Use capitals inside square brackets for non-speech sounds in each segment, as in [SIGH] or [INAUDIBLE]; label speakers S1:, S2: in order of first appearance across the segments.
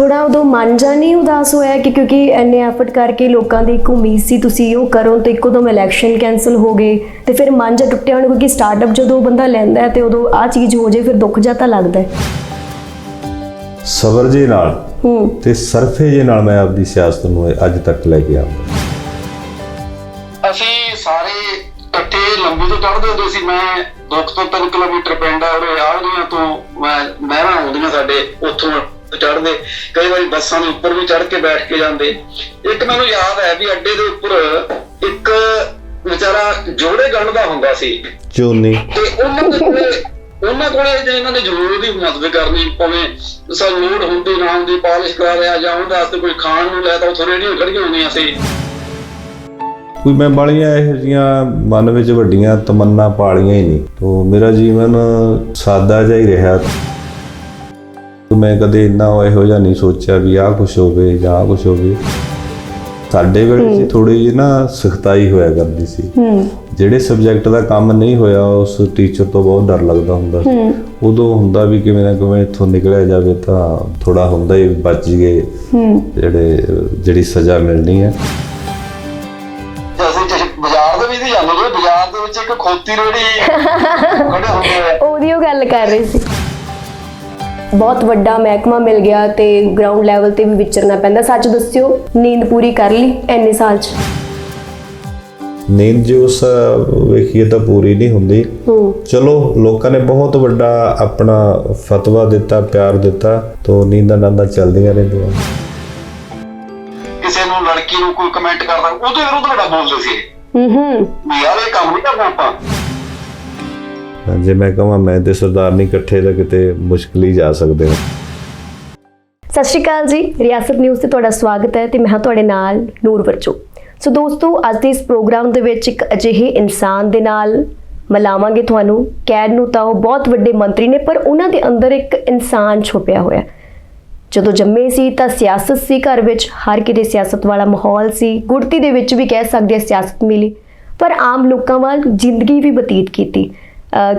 S1: ਥੋੜਾ ਉਦੋਂ ਮਨ ਜਾ ਨਹੀਂ ਉਦਾਸ ਹੋਇਆ ਕਿ ਕਿਉਂਕਿ ਐਨੇ ਐਫਰਟ ਕਰਕੇ ਲੋਕਾਂ ਦੀ ਇੱਕ ਉਮੀਦ ਸੀ ਤੁਸੀਂ ਉਹ ਕਰੋ ਤੇ ਇੱਕੋ ਦਮ ਇਲੈਕਸ਼ਨ ਕੈਨਸਲ ਹੋ ਗਏ ਤੇ ਫਿਰ ਮਨ ਜਾ ਟੁੱਟਿਆ ਹੋਣਾ ਕਿਉਂਕਿ ਸਟਾਰਟਅਪ ਜਦੋਂ ਬੰਦਾ ਲੈਂਦਾ ਹੈ ਤੇ ਉਦੋਂ ਆ ਚੀਜ਼ ਹੋ ਜੇ ਫਿਰ ਦੁੱਖ ਜਾ ਤਾਂ ਲੱਗਦਾ ਹੈ।
S2: ਸਬਰ ਜੇ ਨਾਲ
S1: ਹੂੰ।
S2: ਤੇ ਸਰਫੇ ਜੇ ਨਾਲ ਮੈਂ ਆਪਦੀ ਸਿਆਸਤ ਨੂੰ ਅੱਜ ਤੱਕ ਲੈ ਕੇ ਆਉਂਦਾ।
S3: ਅਸੀਂ ਸਾਰੇ ਇਕੱਠੇ ਲੰਬੀ ਤੋਂ ਚੜ੍ਹਦੇ ਹੁੰਦੇ ਸੀ। ਮੈਂ 2 ਤੋਂ 3 ਕਿਲੋਮੀਟਰ ਪਿੰਡ ਆ ਉਹ ਆਉਂਦੀਆਂ ਤੋਂ ਮੈਂ ਮਹਿਰਾਂ ਆਉਂਦੀਆਂ ਸਾਡੇ ਉੱਥੋਂ। ਚੜ੍ਹਦੇ। ਕਈ ਵਾਰੀ ਬੱਸਾਂ ਦੇ ਉੱਪਰ ਵੀ ਚੜ੍ਹ ਕੇ ਬੈਠ ਕੇ ਜਾਂਦੇ। ਇੱਕ ਮੈਨੂੰ ਯਾਦ ਹੈ ਵੀ ਅੱਡੇ ਦੇ ਉੱਪਰ ਇੱਕ ਵਿਚਾਰਾ ਜੋੜੇ ਗੰਢਦਾ ਹੁੰਦਾ ਸੀ।
S2: ਚੋਨੀ
S3: ਤੇ ਉਹਨਾਂ ਦੇ ਉਹਨਾਂ ਕੋਲੇ ਜੇ ਇਹਨਾਂ ਨੇ ਜ਼ਰੂਰ ਦੀ ਮਦਦ ਕਰਨੀ ਭਾਵੇਂ ਸਾਨੂੰ ਲੋੜ ਹੁੰਦੀ ਨਾ ਹੁੰਦੀ ਪਾਲਿਸ਼ ਕਰਾ ਰਿਹਾ ਜਾਂ ਉਹਦੇ ਵਾਸਤੇ ਕੋਈ ਖਾਣ ਨੂੰ ਲੈ ਤਾਂ ਉੱਥੋਂ ਰੇੜੀਆਂ ਖੜੀਆਂ ਹੁੰਦੀਆਂ ਸੀ।
S2: ਕੋਈ ਮੈਂ ਬਾਲੀਆਂ ਇਹੋ ਜੀਆਂ ਮਨ ਵਿੱਚ ਵੱਡੀਆਂ ਤਮੰਨਾ ਪਾਲੀਆਂ ਹੀ ਨਹੀਂ। ਤੋਂ ਮੇਰਾ ਜੀਵਨ ਸਾਦਾ ਜਿਹਾ ਹੀ ਰਿਹਾ। ਮੈਂ ਕਦੇ ਇੰਨਾ ਇਹੋ ਜਿਹਾ ਨਹੀਂ ਸੋਚਿਆ ਵੀ ਆਹ ਕੁਝ ਹੋਵੇ ਜਾਂ ਆਹ ਕੁਝ ਹੋਵੇ। ਸਾਡੇ ਵੇਲੇ ਸੀ ਥੋੜੀ ਜਿਹੀ ਨਾ ਸਖਤਾਈ ਹੋਇਆ ਕਰਦੀ ਸੀ।
S1: ਹੂੰ।
S2: ਜਿਹੜੇ ਸਬਜੈਕਟ ਦਾ ਕੰਮ ਨਹੀਂ ਹੋਇਆ ਉਸ ਟੀਚਰ ਤੋਂ ਬਹੁਤ ਡਰ ਲੱਗਦਾ ਹੁੰਦਾ ਸੀ। ਉਦੋਂ ਹੁੰਦਾ ਵੀ ਕਿਵੇਂ ਨਾ ਕਿਵੇਂ ਇੱਥੋਂ ਨਿਕਲਿਆ ਜਾਵੇ ਤਾਂ ਥੋੜਾ ਹੁੰਦਾ ਹੀ ਬਚ ਗਏ
S1: ਹੂੰ।
S2: ਜਿਹੜੇ ਜਿਹੜੀ ਸਜ਼ਾ ਮਿਲਣੀ ਹੈ।
S3: ਬਾਜ਼ਾਰ ਦੇ ਵਿੱਚ ਹੀ ਜਾਂਦੇ ਜੇ ਬਾਜ਼ਾਰ ਦੇ ਵਿੱਚ ਇੱਕ ਖੋਤੀ ਰੇੜੀ ਖੜੇ ਹੁੰਦੇ ਆ। [LAUGHS]
S1: ਉਹਦੀ ਉਹ ਗੱਲ ਕਰ ਰਹੀ ਸੀ। ਬਹੁਤ ਵੱਡਾ ਮਹਿਕਮਾ ਮਿਲ ਗਿਆ ਤੇ ਗਰਾਊਂਡ ਲੈਵਲ ਤੇ ਵੀ ਵਿਚਰਨਾ ਪੈਂਦਾ। ਸੱਚ ਦੱਸਿਓ ਨੀਂਦ ਪੂਰੀ ਕਰ ਲਈ ਐਨੇ ਸਾਲ ਚ?
S2: ਨੀਂਦ ਜੋ ਉਸ ਵੇਖੀਏ ਤਾਂ ਪੂਰੀ ਨਹੀਂ ਹੁੰਦੀ।
S1: ਹੂੰ।
S2: ਚਲੋ ਲੋਕਾਂ ਨੇ ਬਹੁਤ ਵੱਡਾ ਆਪਣਾ ਫਤਵਾ ਦਿੱਤਾ ਪਿਆਰ ਦਿੱਤਾ ਤੋਂ ਨੀਂਦਾਂ ਨਾਂਦਾਂ ਚੱਲਦੀਆਂ ਰਹਿੰਦੀਆਂ
S3: ਕਿਸੇ ਨੂੰ ਲੜਕੀ ਨੂੰ ਕੋਈ ਕਮੈਂਟ ਕਰਦਾ ਉਹਦੇ ਵਿਰੁੱਧ ਬੜਾ ਬੋਲਦੇ ਸੀ।
S1: ਹੂੰ ਹੂੰ।
S3: ਯਾਰ ਇਹ ਕੰਮ ਨਹੀਂ ਕਰਨਾ ਆਪਾਂ।
S2: ਜੇ ਮੈਂ ਕਹਾਂ ਮੈਂ ਤੇ ਸਰਦਾਰ ਨਹੀਂ ਇਕੱਠੇ ਤਾਂ ਕਿਤੇ ਮੁਸ਼ਕਲ ਹੀ ਜਾ ਸਕਦੇ ਹਾਂ।
S1: ਸਤਿ ਸ਼੍ਰੀ ਅਕਾਲ ਜੀ, ਰਿਆਸਤ ਨਿਊਜ਼ ਤੇ ਤੁਹਾਡਾ ਸਵਾਗਤ ਹੈ ਤੇ ਮੈਂ ਹਾਂ ਤੁਹਾਡੇ ਨਾਲ ਨੂਰ ਵਰਚੋ ਸੋ ਦੋਸਤੋ, ਅੱਜ ਦੇ ਇਸ ਪ੍ਰੋਗਰਾਮ ਦੇ ਵਿੱਚ ਇੱਕ ਅਜਿਹੇ ਇਨਸਾਨ ਦੇ ਨਾਲ ਮਿਲਾਵਾਂਗੇ ਤੁਹਾਨੂੰ। ਕੈਦ ਨੂੰ ਤਾਂ ਉਹ ਬਹੁਤ ਵੱਡੇ ਮੰਤਰੀ ਨੇ, ਪਰ ਉਹਨਾਂ ਦੇ ਅੰਦਰ ਇੱਕ ਇਨਸਾਨ ਛੁਪਿਆ ਹੋਇਆ। ਜਦੋਂ ਜੰਮੇ ਸੀ ਤਾਂ ਸਿਆਸਤ ਸੀ ਘਰ ਵਿੱਚ, ਹਰ ਕਿਤੇ ਸਿਆਸਤ ਵਾਲਾ ਮਾਹੌਲ ਸੀ। ਗੁੜਤੀ ਦੇ ਵਿੱਚ ਵੀ ਕਹਿ ਸਕਦੇ ਹਾਂ ਸਿਆਸਤ ਮਿਲੀ, ਪਰ ਆਮ ਲੋਕਾਂ ਵਾਂਗ ਜ਼ਿੰਦਗੀ ਵੀ ਬਤੀਤ ਕੀਤੀ।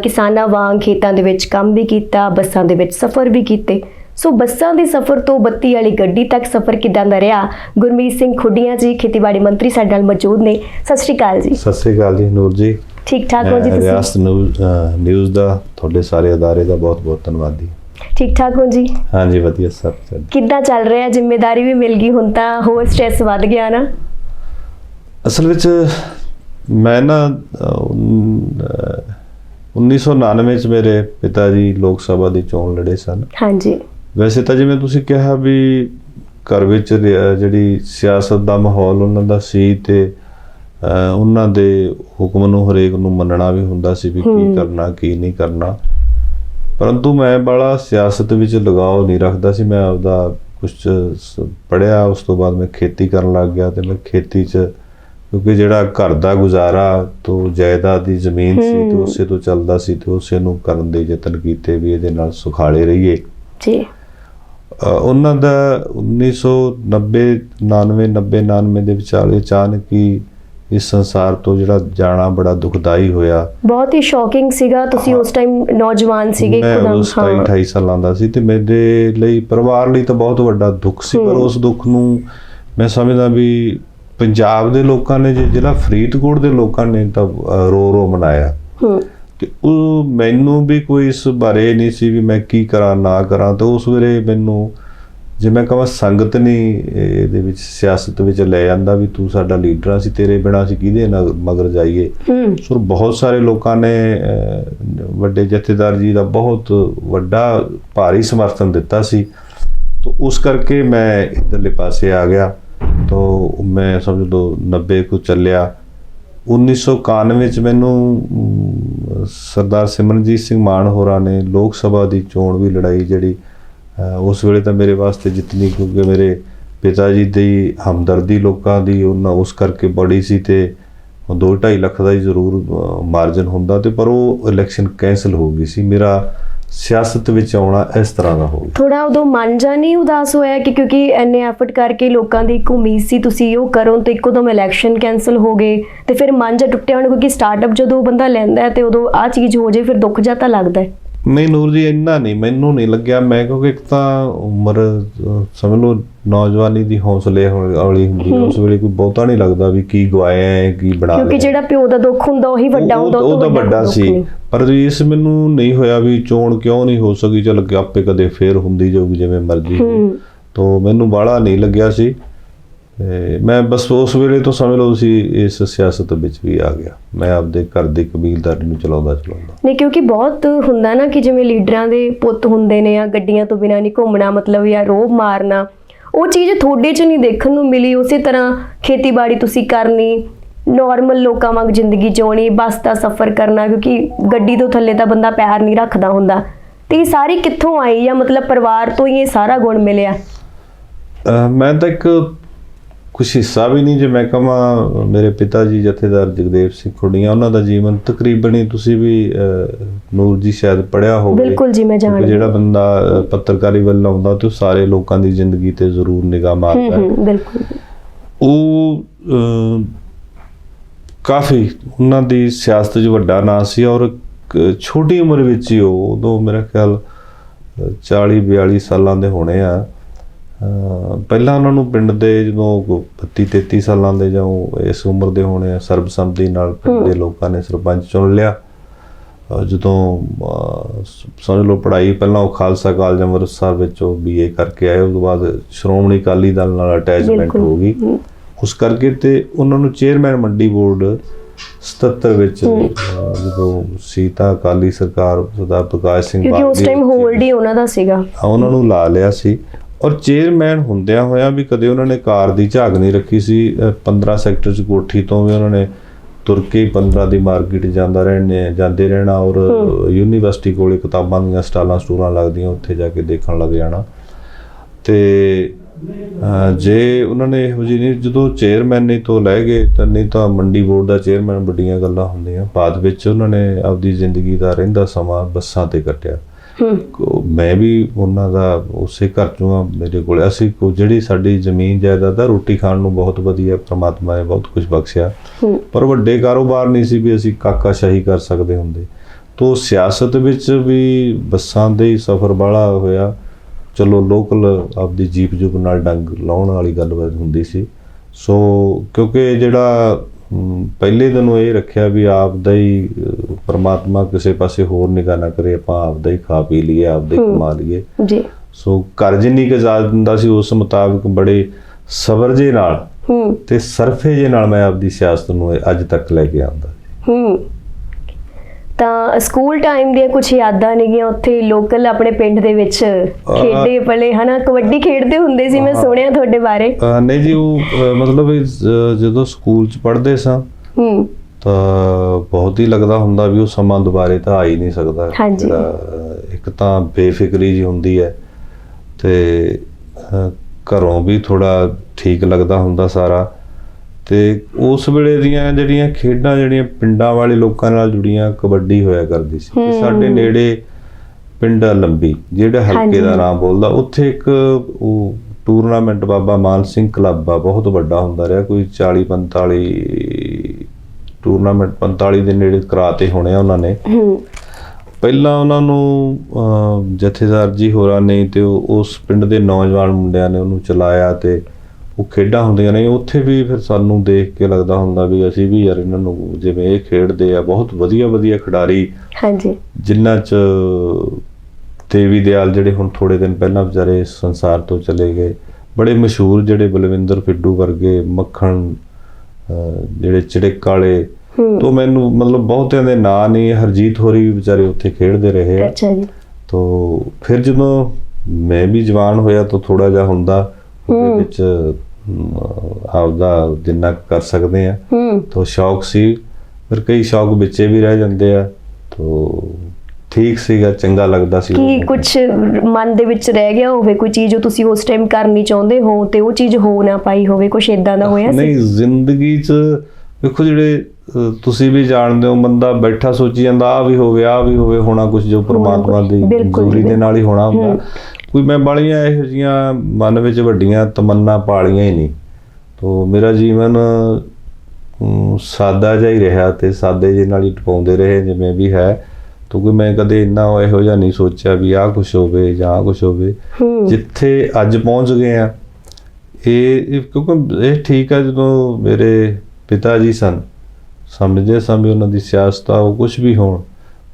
S1: ਕਿਸਾਨਾਂ ਵਾਂਗ ਖੇਤਾਂ ਦੇ ਵਿੱਚ ਕੰਮ ਵੀ ਕੀਤਾ ਬੱਸਾਂ ਦੇ ਵਿੱਚ ਸਫ਼ਰ ਵੀ ਕੀਤੇ। ਸੋ ਬੱਸਾਂ ਦੇ ਸਫ਼ਰ ਤੋਂ ਬੱਤੀ ਵਾਲੀ ਗੱਡੀ ਤੱਕ ਸਫ਼ਰ ਕਿਦਾਂ ਦਾ ਰਿਹਾ? ਗੁਰਮੀਤ ਸਿੰਘ ਖੁੱਡੀਆਂ ਜੀ ਖੇਤੀਬਾੜੀ ਮੰਤਰੀ ਸਾਡੇ ਨਾਲ ਮੌਜੂਦ ਨੇ। ਸਤਿ ਸ਼੍ਰੀ ਅਕਾਲ ਜੀ।
S2: ਸਤਿ ਸ੍ਰੀ ਅਕਾਲ ਜੀ ਨੂਰ ਜੀ।
S1: ਠੀਕ ਠਾਕ ਹੋ ਜੀ ਤੁਸੀਂ?
S2: ਰਿਆਸਤ ਨਿਊਜ਼ ਦਾ ਤੁਹਾਡੇ ਸਾਰੇ ਅਦਾਰੇ ਦਾ ਬਹੁਤ ਬਹੁਤ ਧੰਨਵਾਦੀ।
S1: ਠੀਕ ਠਾਕ ਹੋ ਜੀ?
S2: ਹਾਂਜੀ ਵਧੀਆ ਸਭ ਚੱਲ
S1: ਕਿੱਦਾਂ ਚੱਲ ਰਿਹਾ? ਜ਼ਿੰਮੇਵਾਰੀ ਵੀ ਮਿਲ ਗਈ ਹੁਣ ਤਾਂ ਹੋਰ ਸਟ੍ਰੈਸ ਵੱਧ ਗਿਆ ਨਾ।
S2: ਅਸਲ ਵਿੱਚ ਮੈਂ ਨਾ 1999 ਚ ਮੇਰੇ ਪਿਤਾ ਜੀ ਲੋਕ ਸਭਾ ਦੀ ਚੋਣ ਲੜੇ ਸਨ।
S1: ਹਾਂਜੀ।
S2: ਵੈਸੇ ਤਾਂ ਜਿਵੇਂ ਤੁਸੀਂ ਕਿਹਾ ਵੀ ਘਰ ਵਿੱਚ ਜਿਹੜੀ ਸਿਆਸਤ ਦਾ ਮਾਹੌਲ ਉਹਨਾਂ ਦਾ ਸੀ ਤੇ ਉਹਨਾਂ ਦੇ ਹੁਕਮ ਨੂੰ ਹਰੇਕ ਨੂੰ ਮੰਨਣਾ ਵੀ ਹੁੰਦਾ ਸੀ ਵੀ ਕੀ। ਕਰਨਾ ਕੀ ਨਹੀਂ ਕਰਨਾ। ਪਰੰਤੂ ਮੈਂ ਬੜਾ ਸਿਆਸਤ ਵਿੱਚ ਲਗਾਓ ਨਹੀਂ ਰੱਖਦਾ ਸੀ। ਮੈਂ ਆਪਦਾ ਕੁਝ ਪੜਿਆ ਉਸ ਤੋਂ ਬਾਅਦ ਮੈਂ ਖੇਤੀ ਕਰਨ ਲੱਗ ਗਿਆ ਤੇ ਮੈਂ ਖੇਤੀ 'ਚ ਕਿਉਂਕਿ ਜਿਹੜਾ ਘਰ ਦਾ ਗੁਜ਼ਾਰਾ ਤੋਂ ਜਾਇਦਾਦ ਦੀ ਜ਼ਮੀਨ ਸੀ ਤੇ
S1: ਹੂੰ।
S2: ਉਸੇ ਤੋਂ ਚੱਲਦਾ ਸੀ ਤੇ ਉਸੇ ਨੂੰ ਕਰਨ ਦੇ ਯਤਨ ਕੀਤੇ ਵੀ ਇਹਦੇ ਨਾਲ ਸੁਖਾਲੇ ਰਹੀਏ।
S1: ਜੀ।
S2: ਉਹਨਾਂ ਦਾ 1990 99 90 99 ਦੇ ਵਿਚਾਲੇ ਅਚਾਨਕ ਹੀ ਇਸ ਸੰਸਾਰ ਤੋਂ ਜਿਹੜਾ ਜਾਣਾ ਬੜਾ ਦੁਖਦਾਈ ਹੋਇਆ।
S1: ਬਹੁਤ ਹੀ ਸ਼ੌਕਿੰਗ ਸੀਗਾ। ਤੁਸੀਂ ਉਸ ਟਾਈਮ ਨੌਜਵਾਨ ਸੀਗੇ
S2: ਮੈਂ
S1: ਇੱਕਦਮ
S2: ਉਸ 27 28 ਸਾਲਾਂ ਦਾ ਸੀ ਤੇ ਮੇਰੇ ਲਈ ਪਰਿਵਾਰ ਲਈ ਤਾਂ ਬਹੁਤ ਵੱਡਾ ਦੁੱਖ ਸੀ ਪਰ
S1: ਹੂੰ।
S2: ਉਸ ਦੁੱਖ ਨੂੰ ਮੈਂ ਸਮਝਦਾ ਵੀ ਪੰਜਾਬ ਦੇ ਲੋਕਾਂ ਨੇ ਜੇ ਜ਼ਿਲ੍ਹਾ ਫਰੀਦਕੋਟ ਦੇ ਲੋਕਾਂ ਨੇ ਤਾਂ ਰੋ ਰੋ ਮਨਾਇਆ। ਤੇ ਉਹ ਮੈਨੂੰ ਵੀ ਕੋਈ ਇਸ ਬਾਰੇ ਨਹੀਂ ਸੀ ਵੀ ਮੈਂ ਕੀ ਕਰਾਂ ਨਾ ਕਰਾਂ ਤੇ ਉਸ ਵੇਲੇ ਮੈਨੂੰ ਜੇ ਮੈਂ ਕਹਾਂ ਸੰਗਤ ਨਹੀਂ ਇਹਦੇ ਵਿੱਚ ਸਿਆਸਤ ਵਿੱਚ ਲੈ ਜਾਂਦਾ ਵੀ ਤੂੰ ਸਾਡਾ ਲੀਡਰ ਆ ਸੀ ਤੇਰੇ ਬਿਨਾਂ ਅਸੀਂ ਕਿਹਦੇ ਨਾਲ ਮਗਰ ਜਾਈਏ? ਸੋ ਬਹੁਤ ਸਾਰੇ ਲੋਕਾਂ ਨੇ ਵੱਡੇ ਜਥੇਦਾਰ ਜੀ ਦਾ ਬਹੁਤ ਵੱਡਾ ਭਾਰੀ ਸਮਰਥਨ ਦਿੱਤਾ ਸੀ। ਤੋ ਉਸ ਕਰਕੇ ਮੈਂ ਇਧਰਲੇ ਪਾਸੇ ਆ ਗਿਆ। ਤੋ ਮੈਂ ਸਮਝ ਲਓ 90 ਕੁ ਚੱਲਿਆ 1991 ਵਿੱਚ ਮੈਨੂੰ ਸਰਦਾਰ ਸਿਮਰਨਜੀਤ ਸਿੰਘ ਮਾਨ ਹੋਰਾਂ ਨੇ ਲੋਕ ਸਭਾ ਦੀ ਚੋਣ ਵੀ ਲੜਾਈ ਜਿਹੜੀ ਉਸ ਵੇਲੇ ਤਾਂ ਮੇਰੇ ਵਾਸਤੇ ਜਿਤਨੀ ਕਿਉਂਕਿ ਮੇਰੇ ਪਿਤਾ ਜੀ ਦੀ ਹਮਦਰਦੀ ਲੋਕਾਂ ਦੀ, ਉਹਨਾਂ ਉਸ ਕਰਕੇ ਬੜੀ ਸੀ ਤੇ 2.5 ਲੱਖ ਦਾ ਹੀ ਜ਼ਰੂਰ ਮਾਰਜਨ ਹੁੰਦਾ ਤੇ ਪਰ ਉਹ ਇਲੈਕਸ਼ਨ ਕੈਨਸਲ ਹੋ ਗਈ ਸੀ। ਮੇਰਾ ਸਿਆਸਤ ਵਿੱਚ ਆਉਣਾ ਇਸ ਤਰ੍ਹਾਂ ਦਾ ਹੋ ਗਿਆ
S1: ਥੋੜਾ ਉਦੋਂ ਮਨ ਜਾ ਨਹੀਂ ਉਦਾਸ ਹੋਇਆ ਕਿ ਕਿਉਂਕਿ ਐਨੇ ਐਫਰਟ ਕਰਕੇ ਲੋਕਾਂ ਦੀ ਇੱਕ ਉਮੀਦ ਸੀ, ਤੁਸੀਂ ਉਹ ਕਰੋ ਤੇ ਇੱਕੋ ਦਮ ਇਲੈਕਸ਼ਨ ਕੈਨਸਲ ਹੋ ਗਏ ਤੇ ਫਿਰ ਮਨ ਜਾ ਟੁੱਟਿਆ ਹੋਣਾ ਕਿਉਂਕਿ ਸਟਾਰਟਅਪ ਜਦੋਂ ਬੰਦਾ ਲੈਂਦਾ ਹੈ ਤੇ ਉਦੋਂ ਆ ਚੀਜ਼ ਹੋ ਜੇ ਫਿਰ ਦੁੱਖ ਜਾ ਤਾਂ ਲੱਗਦਾ ਹੈ।
S2: ਨਹੀਂ ਨੂਰ ਜੀ ਇੰਨਾ ਨਹੀਂ ਮੈਨੂੰ ਨਹੀਂ ਲੱਗਿਆ। ਮੈਂ ਕਿਉਂਕਿ ਇੱਕ ਤਾਂ ਉਮਰ ਸਮਝ ਲਓ ਨੌਜਵਾਨੀ ਦੀ ਹੌਸਲੇ ਹੌਲੀ ਹੁੰਦੀ ਹੈ। ਉਸ ਵੇਲੇ ਕੋਈ ਬਹੁਤਾ ਨਹੀਂ ਲੱਗਦਾ ਵੀ ਕੀ ਗਵਾਇਆ ਹੈ ਕੀ ਬਣਾ
S1: ਕਿਉਂਕਿ
S2: ਲਿਆ।
S1: ਜਿਹੜਾ ਪਿਓ ਦਾ ਦੁੱਖ ਹੁੰਦਾ ਉਹੀ ਵੱਡਾ ਹੁੰਦਾ
S2: ਉਹ
S1: ਤੋਂ ਵੱਡਾ
S2: ਸੀ। ਪਰ ਇਸ ਮੈਨੂੰ ਨਹੀਂ ਹੋਇਆ ਵੀ ਚੋਣ ਕਿਉਂ ਨਹੀਂ ਹੋ ਸਕੀ। ਚਲ ਆਪੇ ਕਦੇ ਫੇਰ ਹੁੰਦੀ ਜਾਊਗੀ ਜਿਵੇਂ ਮਰਜ਼ੀ ਤੋਂ ਮੈਨੂੰ ਬਾਹਲਾ ਨਹੀਂ ਲੱਗਿਆ ਸੀ। ਤੇ ਮੈਂ ਬਸ ਉਸ ਵੇਲੇ ਤੋਂ ਸਮਝ ਲਓ ਸੀ ਇਸ ਸਿਆਸਤ ਵਿੱਚ ਵੀ ਆ ਗਿਆ। ਮੈਂ ਆਪਦੇ ਘਰ ਦੀ ਕਬੀਲਦਾਰੀ ਨੂੰ ਚਲਾਉਂਦਾ ਚਲਾਉਂਦਾ।
S1: ਨਹੀਂ ਕਿਉਂਕਿ ਬਹੁਤ ਹੁੰਦਾ ਨਾ ਕਿ ਜਿਵੇਂ ਲੀਡਰਾਂ ਦੇ ਪੁੱਤ ਹੁੰਦੇ ਨੇ ਆ ਗੱਡੀਆਂ ਤੋਂ ਬਿਨਾਂ ਨਹੀਂ ਘੁੰਮਣਾ ਮਤਲਬ ਜਾਂ ਰੋਬ ਮਾਰਨਾ ਉਹ ਚੀਜ਼ ਤੁਹਾਡੇ 'ਚ ਨਹੀਂ ਦੇਖਣ ਨੂੰ ਮਿਲੀ। ਉਸੇ ਤਰ੍ਹਾਂ ਖੇਤੀਬਾੜੀ ਤੁਸੀਂ ਕਰਨੀ ਨਾਰਮਲ ਲੋਕਾਂ ਵਾਂਗ ਜ਼ਿੰਦਗੀ ਜਿਉਣੀ ਬੱਸ ਦਾ ਸਫ਼ਰ ਕਰਨਾ ਕਿਉਂਕਿ ਗੱਡੀ ਤੋਂ ਥੱਲੇ ਤਾਂ ਬੰਦਾ ਪੈਰ ਨਹੀਂ ਰੱਖਦਾ ਹੁੰਦਾ। ਤੇ ਇਹ ਸਾਰੀ ਕਿੱਥੋਂ ਆਈ ਜਾਂ ਮਤਲਬ ਪਰਿਵਾਰ ਤੋਂ ਹੀ ਇਹ ਸਾਰਾ ਗੁਣ ਮਿਲਿਆ?
S2: ਮੈਂ ਤਾਂ ਇੱਕ ਕੁਝ ਹਿੱਸਾ ਵੀ ਨਹੀਂ ਜੇ ਮੈਂ ਕਹਾਂ ਮੇਰੇ ਪਿਤਾ ਜੀ ਜਥੇਦਾਰ ਜਗਦੇਵ ਸਿੰਘ ਖੁੱਡੀਆਂ ਉਹਨਾਂ ਦਾ ਜੀਵਨ ਤਕਰੀਬਨ ਹੀ ਤੁਸੀਂ ਵੀ ਨੂਰ ਜੀ ਸ਼ਾਇਦ ਪੜਿਆ ਹੋਵੇ।
S1: ਬਿਲਕੁਲ ਜੀ, ਮੈਂ ਜਾਣਦੀ
S2: ਜਿਹੜਾ ਬੰਦਾ ਪੱਤਰਕਾਰੀ ਵੱਲ ਆਉਂਦਾ ਤੇ ਉਹ ਸਾਰੇ ਲੋਕਾਂ ਦੀ ਜ਼ਿੰਦਗੀ ਤੇ ਜ਼ਰੂਰ ਨਿਗਾਹ ਮਾਰਦਾ ਹੈ
S1: ਬਿਲਕੁਲ।
S2: ਉਹ ਕਾਫੀ ਉਹਨਾਂ ਦੀ ਸਿਆਸਤ 'ਚ ਵੱਡਾ ਨਾਂ ਸੀ ਔਰ ਛੋਟੀ ਉਮਰ ਵਿੱਚ ਹੀ ਉਹ ਉਦੋਂ ਮੇਰਾ ਖਿਆਲ 40 42 ਸਾਲਾਂ ਦੇ ਹੋਣੇ ਆ। ਪਹਿਲਾਂ ਉਹਨਾਂ ਨੂੰ ਪਿੰਡ ਦੇ ਜਦੋਂ 32 33 ਸਾਲਾਂ ਦੇ ਜਾਂ ਇਸ ਉਮਰ ਦੇ ਹੋਣੇ ਆ ਸਰਬਸੰਮਤੀ ਨਾਲ ਪਿੰਡ ਦੇ ਲੋਕਾਂ ਨੇ ਸਰਪੰਚ ਚੁਣ ਲਿਆ। ਜਦੋਂ ਸਮਝ ਲਓ ਪੜ੍ਹਾਈ ਪਹਿਲਾਂ ਉਹ ਖਾਲਸਾ ਕਾਲਜ ਅੰਮ੍ਰਿਤਸਰ ਵਿੱਚ ਉਹ ਬੀਏ ਕਰਕੇ ਆਏ ਉਸ ਤੋਂ ਬਾਅਦ ਸ਼੍ਰੋਮਣੀ ਅਕਾਲੀ ਦਲ ਨਾਲ ਅਟੈਚਮੈਂਟ। ਹੋ ਗਈ। ਉਸ ਕਰਕੇ ਤੇ ਉਹਨਾਂ ਨੂੰ ਚੇਅਰਮੈਨ ਮੰਡੀ ਬੋਰਡ 77 ਵਿੱਚ ਜਦੋਂ ਸੀ ਤਾਂ ਅਕਾਲੀ ਸਰਕਾਰ ਸਰਦਾਰ ਪ੍ਰਕਾਸ਼ ਸਿੰਘ
S1: ਕਿਉਂਕਿ ਉਸ
S2: ਬਾਦਲ
S1: ਟਾਈਮ ਹੋਲਡ ਹੀ ਉਹਨਾਂ ਦਾ ਸੀਗਾ।
S2: ਉਹਨਾਂ ਨੂੰ ਲਾ ਲਿਆ ਸੀ। ਔਰ ਚੇਅਰਮੈਨ ਹੁੰਦਿਆਂ ਹੋਇਆਂ ਵੀ ਕਦੇ ਉਹਨਾਂ ਨੇ ਕਾਰ ਦੀ ਝਾਕ ਨਹੀਂ ਰੱਖੀ ਸੀ ਅਹ 15 ਸੈਕਟਰ ਚ ਕੋਠੀ ਤੋਂ ਵੀ ਉਹਨਾਂ ਨੇ ਤੁਰ ਕੇ ਹੀ 15 ਦੀ ਮਾਰਕੀਟ ਜਾਂਦਾ ਰਹਿਣੇ ਜਾਂਦੇ ਰਹਿਣਾ ਔਰ ਯੂਨੀਵਰਸਿਟੀ ਕੋਲੇ ਕਿਤਾਬਾਂ ਦੀਆਂ ਸਟਾਲਾਂ ਸਟੂਲਾਂ ਲੱਗਦੀਆਂ ਉੱਥੇ ਜਾ ਕੇ ਦੇਖਣ ਲੱਗ ਜਾਣਾ। ਤੇ ਜੇ ਉਹਨਾਂ ਨੇ ਇਹੋ ਜਿਹੀ ਨਹੀਂ ਜਦੋਂ ਚੇਅਰਮੈਨ ਨਹੀਂ ਤੋਂ ਲੈ ਗਏ ਤਾਂ ਨਹੀਂ ਤਾਂ ਮੰਡੀ ਬੋਰਡ ਦਾ ਚੇਅਰਮੈਨ ਵੱਡੀਆਂ ਗੱਲਾਂ ਹੁੰਦੀਆਂ। ਬਾਅਦ ਵਿੱਚ ਉਹਨਾਂ ਨੇ ਆਪਦੀ ਜ਼ਿੰਦਗੀ ਦਾ ਰਹਿੰਦਾ ਸਮਾਂ ਬੱਸਾਂ ਤੇ ਕੱਟਿਆ। ਮੈਂ ਵੀ ਉਹਨਾਂ ਦਾ ਉਸੇ ਘਰ ਚੋਂ ਆ ਮੇਰੇ ਕੋਲ ਅਸੀਂ ਕੋ ਜਿਹੜੀ ਸਾਡੀ ਜ਼ਮੀਨ ਜਾਇਦਾਦ ਆ ਰੋਟੀ ਖਾਣ ਨੂੰ ਬਹੁਤ ਵਧੀਆ ਪ੍ਰਮਾਤਮਾ ਨੇ ਬਹੁਤ ਕੁਝ ਬਖਸ਼ਿਆ। ਪਰ ਵੱਡੇ ਕਾਰੋਬਾਰ ਨਹੀਂ ਸੀ ਵੀ ਅਸੀਂ ਕਾਕਾ ਸ਼ਾਹੀ ਕਰ ਸਕਦੇ ਹੁੰਦੇ। ਤੋ ਸਿਆਸਤ ਵਿੱਚ ਵੀ ਬੱਸਾਂ ਦੇ ਹੀ ਸਫ਼ਰ ਬਾਲਾ ਹੋਇਆ। ਚਲੋ ਲੋਕਲ ਆਪਦੀ ਜੀਪ ਜੂਪ ਨਾਲ ਡੰਗ ਲਾਉਣ ਵਾਲੀ ਗੱਲਬਾਤ ਹੁੰਦੀ ਸੀ। ਸੋ ਕਿਉਂਕਿ ਜਿਹੜਾ ਪਹਿਲੇ ਦਿਨੋਂ ਇਹ ਰੱਖਿਆ ਵੀ ਆਪ ਦਾ ਹੀ ਪ੍ਰਮਾਤਮਾ ਕਿਸੇ ਪਾਸੇ ਹੋਰ ਨਿਗਾਹ ਨਾ ਕਰੇ ਆਪਾਂ ਆਪ ਦਾ ਹੀ ਖਾ ਪੀ ਲਈਏ ਆਪ ਦਾ ਹੀ। ਕਮਾ ਲਈਏ।
S1: ਜੀ।
S2: ਸੋ ਘਰ ਜਿੰਨੀ ਕੁ ਇਜਾਜ਼ਤ ਦਿੰਦਾ ਸੀ ਉਸ ਮੁਤਾਬਕ ਬੜੇ ਸਬਰ ਜੇ ਨਾਲ
S1: ਹੂੰ
S2: ਤੇ ਸਰਫੇ ਜੇ ਨਾਲ ਮੈਂ ਆਪਦੀ ਸਿਆਸਤ ਨੂੰ ਅੱਜ ਤੱਕ ਲੈ ਕੇ ਆਉਂਦਾ।
S1: ਹੂੰ ਤਾਂ ਸਕੂਲ ਟਾਈਮ ਦੀਆਂ ਕੁਝ ਯਾਦਾਂ ਨੇਗੀਆਂ ਉੱਥੇ ਲੋਕਲ ਆਪਣੇ ਪਿੰਡ ਦੇ ਵਿੱਚ ਖੇਡੇ ਪਲੇ ਹਨਾ? ਕਬੱਡੀ ਖੇਡਦੇ ਹੁੰਦੇ ਸੀ ਮੈਂ। ਸੁਣਿਆ ਤੁਹਾਡੇ ਬਾਰੇ।
S2: ਨਹੀਂ ਜੀ ਉਹ ਮਤਲਬ ਜਦੋਂ ਸਕੂਲ ਚ ਪੜ੍ਹਦੇ ਸਾਂ
S1: ਹੂੰ।
S2: ਤਾਂ ਬਹੁਤ ਹੀ ਲੱਗਦਾ ਹੁੰਦਾ ਵੀ ਉਹ ਸਮਾਂ ਦੁਬਾਰੇ ਤਾਂ ਆ ਹੀ ਨਹੀਂ ਸਕਦਾ।
S1: ਹਾਂਜੀ।
S2: ਇੱਕ ਤਾਂ ਬੇਫਿਕਰੀ ਜੀ ਹੁੰਦੀ ਹੈ ਤੇ ਘਰੋਂ ਵੀ ਥੋੜਾ ਠੀਕ ਲੱਗਦਾ ਹੁੰਦਾ ਸਾਰਾ। ਤੇ ਉਸ ਵੇਲੇ ਦੀਆਂ ਜਿਹੜੀਆਂ ਖੇਡਾਂ ਜਿਹੜੀਆਂ ਪਿੰਡਾਂ ਵਾਲੇ ਲੋਕਾਂ ਨਾਲ ਜੁੜੀਆਂ ਕਬੱਡੀ ਹੋਇਆ ਕਰਦੀ ਸੀ ਤੇ। ਸਾਡੇ ਨੇੜੇ ਪਿੰਡ ਲੰਬੀ ਜਿਹੜਾ ਹਲਕੇ। ਦਾ ਨਾਮ ਬੋਲਦਾ ਉੱਥੇ ਇੱਕ ਉਹ ਟੂਰਨਾਮੈਂਟ ਬਾਬਾ ਮਾਨ ਸਿੰਘ ਕਲੱਬ ਆ ਬਹੁਤ ਵੱਡਾ ਹੁੰਦਾ ਰਿਹਾ ਕੋਈ 40 45 ਟੂਰਨਾਮੈਂਟ 45 ਦੇ ਨੇੜੇ ਕਰਾਤੇ ਹੋਣੇ ਆ ਉਹਨਾਂ ਨੇ ਪਹਿਲਾਂ ਉਹਨਾਂ ਨੂੰ ਜਥੇਦਾਰ ਜੀ ਹੋਰਾਂ ਨੇ ਤੇ ਉਸ ਪਿੰਡ ਦੇ ਨੌਜਵਾਨ ਮੁੰਡਿਆਂ ਨੇ ਉਹਨੂੰ ਚਲਾਇਆ ਤੇ ਉਹ ਖੇਡਾਂ ਹੁੰਦੀਆਂ ਨੇ ਉੱਥੇ ਵੀ ਫਿਰ ਸਾਨੂੰ ਦੇਖ ਕੇ ਲੱਗਦਾ ਹੁੰਦਾ ਵੀ ਅਸੀਂ ਵੀ ਯਾਰ ਇਹਨਾਂ ਨੂੰ ਜਿਵੇਂ ਇਹ ਖੇਡਦੇ ਆ ਬਹੁਤ ਵਧੀਆ ਵਧੀਆ ਖਿਡਾਰੀ।
S1: ਹਾਂਜੀ।
S2: ਜਿਨ੍ਹਾਂ ਚ ਦੇਵੀ ਦਿਆਲ ਜਿਹੜੇ ਹੁਣ ਥੋੜੇ ਦਿਨ ਪਹਿਲਾਂ ਵਿਚਾਰੇ ਸੰਸਾਰ ਤੋਂ ਚਲੇ ਗਏ ਬੜੇ ਮਸ਼ਹੂਰ ਜਿਹੜੇ ਬਲਵਿੰਦਰ ਫਿੱਡੂ ਵਰਗੇ ਮੱਖਣ ਜਿਹੜੇ ਚਿੜਕ ਵਾਲੇ ਤੋਂ ਮੈਨੂੰ ਮਤਲਬ ਬਹੁਤਿਆਂ ਦੇ ਨਾਂ ਨਹੀਂ ਹਰਜੀਤ ਹੋਰੀ ਵੀ ਵਿਚਾਰੇ ਉੱਥੇ ਖੇਡਦੇ ਰਹੇ
S1: ਅੱਛਾ ਜੀ।
S2: ਤੋਂ ਫਿਰ ਜਦੋਂ ਮੈਂ ਵੀ ਜਵਾਨ ਹੋਇਆ ਤਾਂ ਥੋੜਾ ਜਿਹਾ ਹੁੰਦਾ ਉਹਦੇ। ਵਿੱਚ ਆਪਦਾ ਜਿੰਨਾ ਕਰ ਸਕਦੇ ਆ। ਤੋਂ ਸ਼ੌਕ ਸੀ ਫਿਰ ਕਈ ਸ਼ੌਕ ਵਿੱਚੇ ਵੀ ਰਹਿ ਜਾਂਦੇ ਆ। ਤੋਂ ਠੀਕ ਸੀਗਾ ਚੰਗਾ ਲੱਗਦਾ ਸੀ
S1: ਕੀ। ਕੁਝ ਮਨ ਦੇ ਵਿੱਚ ਰਹਿ ਗਿਆ ਹੋਵੇ? ਕੋਈ ਚੀਜ਼ ਜੋ ਤੁਸੀਂ ਉਸ ਟਾਈਮ ਕਰਨੀ ਚਾਹੁੰਦੇ ਹੋ ਤੇ ਉਹ ਚੀਜ਼ ਹੋ ਨਾ ਪਾਈ ਹੋਵੇ? ਕੁਝ ਇਦਾਂ ਦਾ ਹੋਇਆ ਸੀ?
S2: ਨਹੀਂ ਜ਼ਿੰਦਗੀ 'ਚ ਵੇਖੋ ਜਿਹੜੇ ਤੁਸੀਂ ਵੀ ਜਾਣਦੇ ਹੋ ਬੰਦਾ ਬੈਠਾ ਸੋਚੀ ਜਾਂਦਾ ਆ ਵੀ ਹੋਵੇ ਆ ਵੀ ਹੋਵੇ ਹੋਣਾ ਕੁਝ ਜੋ ਪ੍ਰਮਾਤਮਾ ਦੀ
S1: ਬਿਲਕੁਲ ਜੀ,
S2: ਮਨਜ਼ੂਰੀ ਦੇ ਨਾਲ ਹੀ ਹੋਣਾ ਹੁੰਦਾ। ਕੋਈ ਮੈਂ ਬਾਲੀਆਂ ਇਹੋ ਜੀਆਂ ਮਨ ਵਿੱਚ ਵੱਡੀਆਂ ਤਮੰਨਾ ਪਾਲੀਆਂ ਹੀ ਨਹੀਂ। ਤੋਂ ਮੇਰਾ ਜੀਵਨ ਸਾਦਾ ਜਿਹਾ ਹੀ ਰਿਹਾ ਤੇ ਸਾਦੇ ਜਿਹੇ ਨਾਲ ਹੀ ਟਪਾਉਂਦੇ ਰਹੇ ਜਿਵੇਂ ਵੀ ਹੈ। ਕਿਉਂਕਿ ਮੈਂ ਕਦੇ ਇੰਨਾ ਇਹੋ ਜਿਹਾ ਨਹੀਂ ਸੋਚਿਆ ਵੀ ਆਹ ਕੁਝ ਹੋਵੇ ਜਾਂ ਆਹ ਕੁਝ ਹੋਵੇ। ਜਿੱਥੇ ਅੱਜ ਪਹੁੰਚ ਗਏ ਆ ਇਹ ਕਿਉਂਕਿ ਇਹ ਠੀਕ ਹੈ ਜਦੋਂ ਮੇਰੇ ਪਿਤਾ ਜੀ ਸਨ ਸਮਝਦੇ ਸਾਂ ਵੀ ਉਹਨਾਂ ਦੀ ਸਿਆਸਤ ਆ ਉਹ ਕੁਝ ਵੀ ਹੋਣ।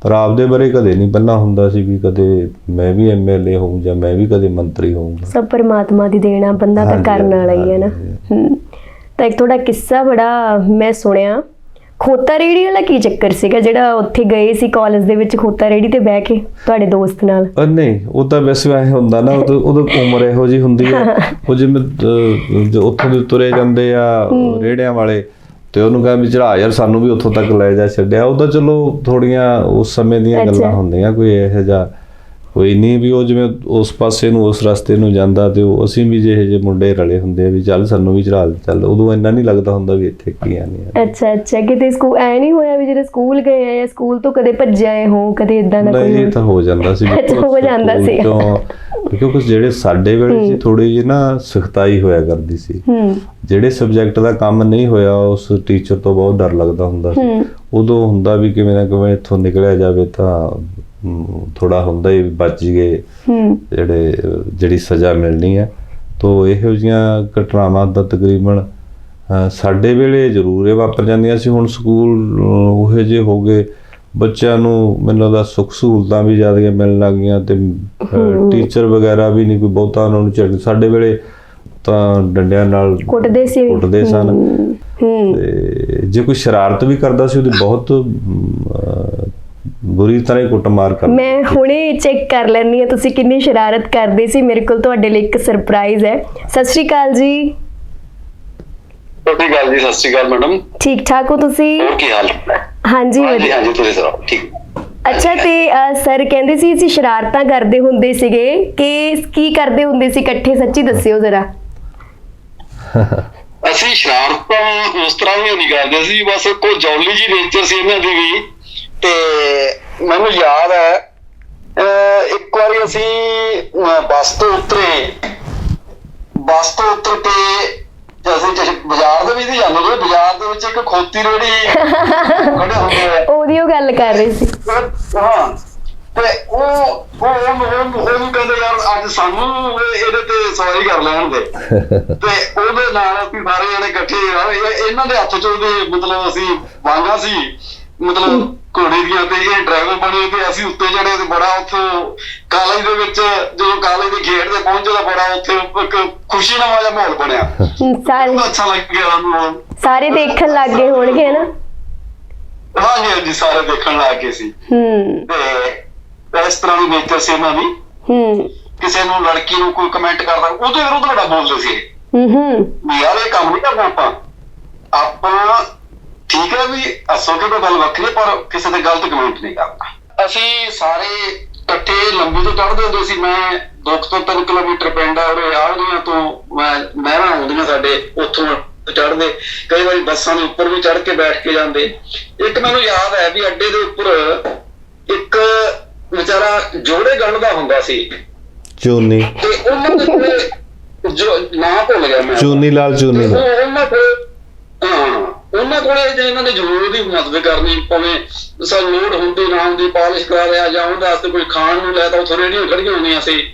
S2: ਪਰ ਆਪਦੇ ਬਾਰੇ ਕਦੇ ਨਹੀਂ ਪਹਿਲਾਂ ਹੁੰਦਾ ਸੀ ਵੀ ਕਦੇ ਮੈਂ ਵੀ ਐਮਐਲਏ ਹੋਊਂ ਜਾਂ ਮੈਂ ਵੀ ਕਦੇ ਮੰਤਰੀ ਹੋਊਂਗਾ।
S1: ਸਭ ਪਰਮਾਤਮਾ ਦੀ ਦੇਣਾ ਬੰਦਾ ਤਾਂ ਕਰਨ ਵਾਲਾ ਹੀ ਹੈ ਨਾ। ਹੂੰ। ਤਾਂ ਇੱਕ ਤੁਹਾਡਾ ਕਿੱਸਾ ਬੜਾ ਮੈਂ ਸੁਣਿਆ ਖੋਤਾ ਰੇੜੀ ਵਾਲਾ ਕੀ ਚੱਕਰ ਸੀਗਾ ਜਿਹੜਾ ਉੱਥੇ ਗਏ ਸੀ ਕਾਲਜ ਦੇ ਵਿੱਚ ਖੋਤਾ ਰੇੜੀ ਤੇ ਬਹਿ ਕੇ ਤੁਹਾਡੇ ਦੋਸਤ ਨਾਲ?
S2: ਅ ਨਹੀਂ ਉਹ ਤਾਂ ਵੈਸੇ ਐ ਹੁੰਦਾ ਨਾ ਉਦੋਂ ਉਦੋਂ ਉਮਰ ਇਹੋ ਜੀ ਹੁੰਦੀ ਆ [LAUGHS] ਉਹ ਜਿਵੇਂ ਜੋ ਉੱਥੋਂ ਦੇ ਤੁਰੇ ਜਾਂਦੇ ਆ ਰੇੜਿਆਂ ਵਾਲੇ ਤੇ ਉਹਨੂੰ ਕਹਿੰਦਾ ਵੀ ਚੜਾ ਯਾਰ ਸਾਨੂੰ ਵੀ ਉੱਥੋਂ ਤੱਕ ਲੈ ਜਾ ਛੱਡਿਆ ਉਹ ਤਾਂ ਚਲੋ ਥੋੜੀਆਂ ਉਸ ਸਮੇਂ ਦੀਆਂ। ਗੱਲਾਂ ਹੁੰਦੀਆਂ ਕੋਈ ਇਹੋ ਜਿਹਾ ਕੋਈ ਨਹੀਂ ਵੀ ਉਹ ਜਿਵੇਂ ਉਸ ਪਾਸੇ ਨੂੰ ਉਸ ਰਸਤੇ ਨੂੰ ਜਾਂਦਾ ਤੇ ਉਹ ਅਸੀਂ ਵੀ ਜਿਹੇ ਜਿਹੇ ਮੁੰਡੇ ਰਲੇ ਹੁੰਦੇ ਆ ਵੀ ਚੱਲ ਸਾਨੂੰ ਵੀ ਚੜਾ ਦੇ ਚੱਲ ਉਦੋਂ ਇੰਨਾ ਨਹੀਂ ਲੱਗਦਾ ਹੁੰਦਾ ਵੀ ਇੱਥੇ ਕੀ ਆਣੀ ਆ।
S1: ਅੱਛਾ ਅੱਛਾ ਕਿਤੇ ਸਕੂਲ ਐ ਨਹੀਂ ਹੋਇਆ ਵੀ ਜਦੋਂ ਸਕੂਲ ਗਏ ਆ ਜਾਂ ਸਕੂਲ ਤੋਂ ਕਦੇ ਭੱਜੇ ਆਏ ਹੋ ਕਦੇ ਇਦਾਂ ਦਾ
S2: ਨਹੀਂ
S1: ਕੋਈ
S2: ਇਹ ਤਾਂ ਹੋ ਜਾਂਦਾ ਸੀ
S1: ਅੱਛਾ, ਹੋ ਜਾਂਦਾ ਸੀ।
S2: ਕਿਉਂਕਿ ਜਿਹੜੇ ਸਾਡੇ ਵੇਲੇ ਸੀ ਥੋੜੀ ਜਿਹੀ ਨਾ ਸਖਤਾਈ ਹੋਇਆ ਕਰਦੀ ਸੀ। ਜਿਹੜੇ ਸਬਜੈਕਟ ਦਾ ਕੰਮ ਨਹੀਂ ਹੋਇਆ ਉਸ ਟੀਚਰ ਤੋਂ ਬਹੁਤ ਡਰ ਲੱਗਦਾ ਹੁੰਦਾ ਸੀ। ਉਦੋਂ ਹੁੰਦਾ ਵੀ ਕਿਵੇਂ ਨਾ ਕਿਵੇਂ ਇੱਥੋਂ ਨਿਕਲਿਆ ਜਾਵੇ ਤਾਂ ਥੋੜਾ ਹੁੰਦਾ ਹੀ ਬਚ ਗਏ ਜਿਹੜੇ ਜਿਹੜੀ ਸਜ਼ਾ ਮਿਲਣੀ ਹੈ। ਤੋਂ ਇਹੋ ਜੀਆਂ ਘਟਨਾਵਾਂ ਦਾ ਤਕਰੀਬਨ ਸਾਡੇ ਵੇਲੇ ਜ਼ਰੂਰ ਇਹ ਵਾਪਰ ਜਾਂਦੀਆਂ ਸੀ। ਹੁਣ ਸਕੂਲ ਉਹੋ ਜਿਹੇ ਹੋ ਗਏ। ਬੱਚਿਆਂ ਨੂੰ ਮੈਨੂੰ ਲੱਗਦਾ ਸੁੱਖ ਸਹੂਲਤਾਂ ਵੀ ਜ਼ਿਆਦਾ ਮਿਲਣ ਲੱਗ ਗਈਆਂ ਤੇ ਟੀਚਰ ਵਗੈਰਾ ਵੀ ਨਹੀਂ ਕੋਈ ਬਹੁਤਾ ਉਹਨਾਂ ਨੂੰ ਚੜ ਸਾਡੇ ਵੇਲੇ ਤਾਂ ਡੰਡਿਆਂ ਨਾਲ
S1: ਕੁੱਟਦੇ ਸੀ।
S2: ਕੁੱਟਦੇ ਸਨ।
S1: ਹੂੰ,
S2: ਜੇ ਕੋਈ ਸ਼ਰਾਰਤ ਵੀ ਕਰਦਾ ਸੀ ਉਹਦੀ ਬਹੁਤ ਬੁਰੀ ਤਰ੍ਹਾਂ ਹੀ ਕੁੱਟਮਾਰ ਕਰਦੇ
S1: ਮੈਂ ਹੁਣੇ ਚੈੱਕ ਕਰ ਲੈਂਦੀ ਹਾਂ ਤੁਸੀਂ ਕਿੰਨੀ ਸ਼ਰਾਰਤ ਕਰਦੇ ਸੀ? ਮੇਰੇ ਕੋਲ ਤੁਹਾਡੇ ਲਈ ਇੱਕ ਸਰਪ੍ਰਾਈਜ਼ ਹੈ। ਸਤਿ ਸ਼੍ਰੀ ਅਕਾਲ ਜੀ।
S3: ਛੋਟੀ ਗੱਲ ਜੀ ਸਤਿ ਸ਼੍ਰੀ ਅਕਾਲ ਮੈਡਮ।
S1: ਠੀਕ ਠਾਕ ਹੋ ਤੁਸੀਂ?
S3: ਹੋਰ ਕੀ ਹਾਲ? ਹੈ
S1: ਹਾਂਜੀ
S3: ਹਾਂਜੀ
S1: ਵਧੀਆ।
S3: ਹਾਂਜੀ ਤੁਸੀਂ ਸੁਣਾਓ? ਠੀਕ।
S1: ਅੱਛਾ ਤੇ ਸਰ ਕਹਿੰਦੇ ਸੀ ਅਸੀਂ ਸ਼ਰਾਰਤਾਂ ਕਰਦੇ ਹੁੰਦੇ ਸੀਗੇ ਕਿ ਕੀ ਕਰਦੇ ਹੁੰਦੇ ਸੀ ਇਕੱਠੇ? ਸੱਚੀ ਦੱਸਿਓ ਜ਼ਰਾ। [LAUGHS]
S3: ਅਸੀਂ ਸ਼ਰਾਰਤਾਂ ਉਸ ਤਰ੍ਹਾਂ ਵੀ ਨਹੀਂ ਕਰਦੇ ਸੀ ਬਸ ਕੋਈ ਜੌਲੀ ਜੀ ਨੇਚਰ ਸੀ ਇਹਨਾਂ ਦੀ ਵੀ। ਤੇ ਮੈਨੂੰ ਯਾਦ ਹੈ ਇੱਕ ਵਾਰੀ ਅਸੀਂ ਬੱਸ ਤੋਂ ਉਤਰੇ। ਬੱਸ ਤੋਂ ਉਤਰ ਕੇ ਤੇ ਅਸੀਂ ਜਿਸ ਬਾਜ਼ਾਰ ਦੇ ਵਿੱਚ ਜਾਂਦੇ ਸੀ ਬਾਜ਼ਾਰ ਦੇ ਵਿੱਚ ਇੱਕ ਖੋਤੀ ਰੇੜੀ ਖੜੇ ਹੁੰਦੇ ਆ।
S1: ਉਹਦੀ ਉਹ ਗੱਲ ਕਰ ਰਹੀ ਸੀ।
S3: ਹਾਂ ਤੇ ਉਹ ਉਹ ਉਹਨੂੰ ਉਹਨੂੰ ਕਹਿੰਦੇ ਯਾਰ ਅੱਜ ਸਾਨੂੰ ਇਹ- ਇਹਦੇ ਤੇ ਸਵਾਰੀ ਕਰ ਲੈਣ ਦੇ। [LAUGHS] ਤੇ ਉਹਦੇ ਨਾਲ ਅਸੀਂ ਸਾਰੇ ਜਣੇ ਇਕੱਠੇ ਇਹਨਾਂ ਦੇ ਹੱਥ ਚੋਂ ਦੇ ਮਤਲਬ ਅਸੀਂ ਵਾਂਗਾ ਸੀ। ਮਤਲਬ ਘੋੜੇ ਦੀਆਂ ਤੇ ਇਹ ਡਰਾਈਵਰ ਬਣੇ ਤੇ ਅਸੀਂ ਉੱਤੇ ਚੜੇ ਤੇ ਬੜਾ ਉੱਥੇ ਕਾਲਜ ਦੇ ਵਿੱਚ ਜਦੋਂ ਕਾਲਜ ਦੇ ਗੇਟ ਤੇ ਪਹੁੰਚੇ ਤਾਂ ਬੜਾ ਉੱਥੇ ਇੱਕ ਖੁਸ਼ੀ ਨਾਲ ਵਾਲਾ ਮਾਹੌਲ ਬਣਿਆ।
S1: ਸਾਰੇ
S3: ਬਹੁਤ ਅੱਛਾ ਲੱਗਿਆ ਸਾਨੂੰ।
S1: ਸਾਰੇ ਦੇਖਣ ਲੱਗ ਗਏ ਹੋਣਗੇ ਨਾ
S3: ਹਾਂਜੀ ਹਾਂਜੀ ਸਾਰੇ ਦੇਖਣ ਲੱਗ ਗਏ ਸੀ।
S1: ਹੂੰ।
S3: ਤੇ ਇਸ ਤਰ੍ਹਾਂ ਦੀ ਨੇਚਰ ਸੀ ਇਹਨਾਂ ਦੀ।
S1: ਹੂੰ।
S3: ਕਿਸੇ ਨੂੰ ਲੜਕੀ ਨੂੰ ਕੋਈ ਕਮੈਂਟ ਕਰਦਾ ਉਹਦੇ ਵਿਰੁੱਧ ਬੜਾ ਬੋਲਦੇ ਸੀ।
S1: ਹੂੰ ਹੂੰ।
S3: ਯਾਰ ਇਹ ਕੰਮ ਨਹੀਂ ਕਰਨਾ ਆਪਾਂ। ਆਪਾਂ ਠੀਕ ਹੈ ਵੀ ਅਸਲ ਤੇ ਗੱਲ ਵੱਖਰੀ ਪਰ ਕਿਸੇ ਤੇ ਗਲਤ ਕਮੈਂਟ ਨਹੀਂ ਕਰਨਾ। ਅਸੀਂ ਸਾਰੇ ਇਕੱਠੇ ਲੰਬੀ ਤੋਂ ਚੜ੍ਹਦੇ ਹੁੰਦੇ ਸੀ। ਮੈਂ 2 ਤੋਂ 3 ਕਿਲੋਮੀਟਰ ਪਿੰਡ ਆ ਉਹ ਆਉਂਦੀਆਂ ਤੋਂ ਮੈਂ ਮਹਿਰਾਂ ਆਉਂਦੀਆਂ ਸਾਡੇ ਉੱਥੋਂ ਚੜ੍ਹਦੇ। ਕਈ ਵਾਰੀ ਬੱਸਾਂ ਦੇ ਉੱਪਰ ਵੀ ਚੜ੍ਹ ਕੇ ਬੈਠ ਕੇ ਜਾਂਦੇ। ਇੱਕ ਮੈਨੂੰ ਯਾਦ ਹੈ ਵੀ ਅੱਡੇ ਦੇ ਉੱਪਰ ਇੱਕ ਵਿਚਾਰਾ ਜੋੜੇ ਗੰਢਦਾ ਹੁੰਦਾ ਸੀ।
S2: ਚੂਨੀ।
S3: ਤੇ ਉਹਨਾਂ ਦੇ ਜੋ ਨਾਂ ਭੁੱਲ ਗਿਆ ਮੈਂ।
S2: ਚੂਨੀ ਲਾਲ ਚੂਨੀ
S3: ਹਾਂ। ਉਹਨਾਂ ਕੋਲੇ ਜੇ ਇਹਨਾਂ ਨੇ ਜ਼ਰੂਰ ਦੀ ਮਦਦ ਕਰਨੀ ਭਾਵੇਂ ਸਾ ਲੋਡ ਹੁੰਦੀ ਨਾ ਹੁੰਦੀ ਪਾਲਿਸ਼ ਕਰਾ ਰਿਹਾ ਜਾਂ ਉਹਦੇ ਵਾਸਤੇ ਕੋਈ ਖਾਣ ਨੂੰ ਲੈ ਤਾਂ ਉੱਥੇ ਰੇੜੀਆਂ ਖੜੀਆਂ ਹੁੰਦੀਆਂ ਸੀ।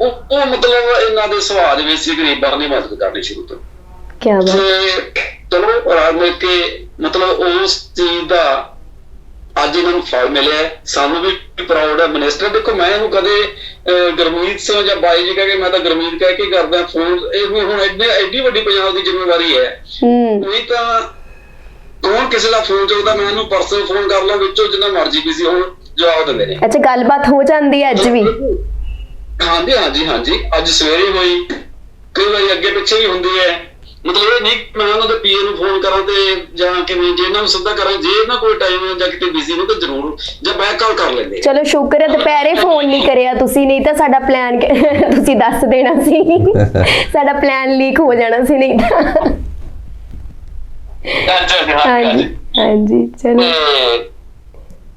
S3: ਉਹ ਉਹ ਮਤਲਬ ਇਹਨਾਂ ਦੇ ਸੁਭਾਅ ਦੇ ਵਿੱਚ ਸੀ ਗਰੀਬਾਂ ਦੀ ਮਦਦ ਕਰਨੀ ਸ਼ੁਰੂ ਤੋਂ।
S1: ਕੀ ਬਾਤ।
S3: ਚਲੋ ਕੇ ਮਤਲਬ ਉਸ ਚੀਜ਼ ਦਾ ਅੱਜ ਇਹਨਾਂ ਨੂੰ ਫਲ ਮਿਲਿਆ। ਸਾਨੂੰ ਵੀ ਪ੍ਰਾਊਡ ਹੈ। ਮਿਨਿਸਟਰ ਦੇਖੋ ਮੈਂ ਇਹਨੂੰ ਕਦੇ ਗੁਰਮੀਤ ਸਿੰਘ ਜਾਂ ਬਾਈ ਜੀ ਕਹਿ ਕੇ ਮੈਂ ਤਾਂ ਗੁਰਮੀਤ ਕਹਿ ਕੇ ਕਰਦਾ ਫੋਨ ਇਹ ਹੁਣ ਐਡੀ ਐਡੀ ਵੱਡੀ ਪੰਜਾਬ ਦੀ ਜ਼ਿੰਮੇਵਾਰੀ ਹੈ।
S1: ਹੂੰ।
S3: ਨਹੀਂ ਤਾਂ ਕੌਣ ਕਿਸੇ ਦਾ ਫੋਨ ਚੁੱਕਦਾ ਮੈਂ ਇਹਨੂੰ ਪਰਸਨਲ ਫੋਨ ਕਰ ਲਾਂ ਵਿੱਚੋਂ ਜਿੰਨਾ ਮਰਜ਼ੀ ਬਿਜ਼ੀ ਹੋਣ ਜਵਾਬ ਦਿੰਦੇ ਨੇ।
S1: ਅੱਛਾ ਗੱਲਬਾਤ ਹੋ ਜਾਂਦੀ ਹੈ ਅੱਜ ਵੀ?
S3: ਹਾਂਜੀ ਹਾਂਜੀ ਹਾਂਜੀ। ਅੱਜ ਸਵੇਰੇ ਹੋਈ। ਕਈ ਵਾਰੀ ਅੱਗੇ ਪਿੱਛੇ ਵੀ ਹੁੰਦੀ ਹੈ। ਮਤਲਬ ਇਹ ਨਹੀਂ ਮੈਂ ਉਹਨਾਂ ਦੇ ਪੀਏ ਨੂੰ ਫੋਨ ਕਰਾਂ ਤੇ ਜਾਂ ਕਿਵੇਂ ਜੇ ਇਹਨਾਂ ਨੂੰ ਸਿੱਧਾ ਕਰਾਂ ਜੇ ਇਹਨਾਂ ਕੋਈ ਟਾਈਮ ਹੈ ਜਾਂ ਕਿਤੇ ਬਿਜ਼ੀ ਨੇ ਤਾਂ ਜ਼ਰੂਰ ਜਾਂ ਬੈਕ ਕਾਲ ਕਰ ਲੈਂਦੇ
S1: ਚਲੋ ਸ਼ੁਕਰ ਹੈ ਦੁਪਹਿਰੇ ਫੋਨ ਨਹੀਂ ਕਰਿਆ ਤੁਸੀਂ ਨਹੀਂ ਤਾਂ ਸਾਡਾ ਪਲਾਨ ਤੁਸੀਂ ਦੱਸ ਦੇਣਾ ਸੀ। [LAUGHS] ਸਾਡਾ ਪਲਾਨ ਲੀਕ ਹੋ ਜਾਣਾ ਸੀ ਨਹੀਂ ਤਾਂ।
S3: ਹਾਂਜੀ
S1: ਹਾਂਜੀ ਹਾਂਜੀ ਚਲੋ।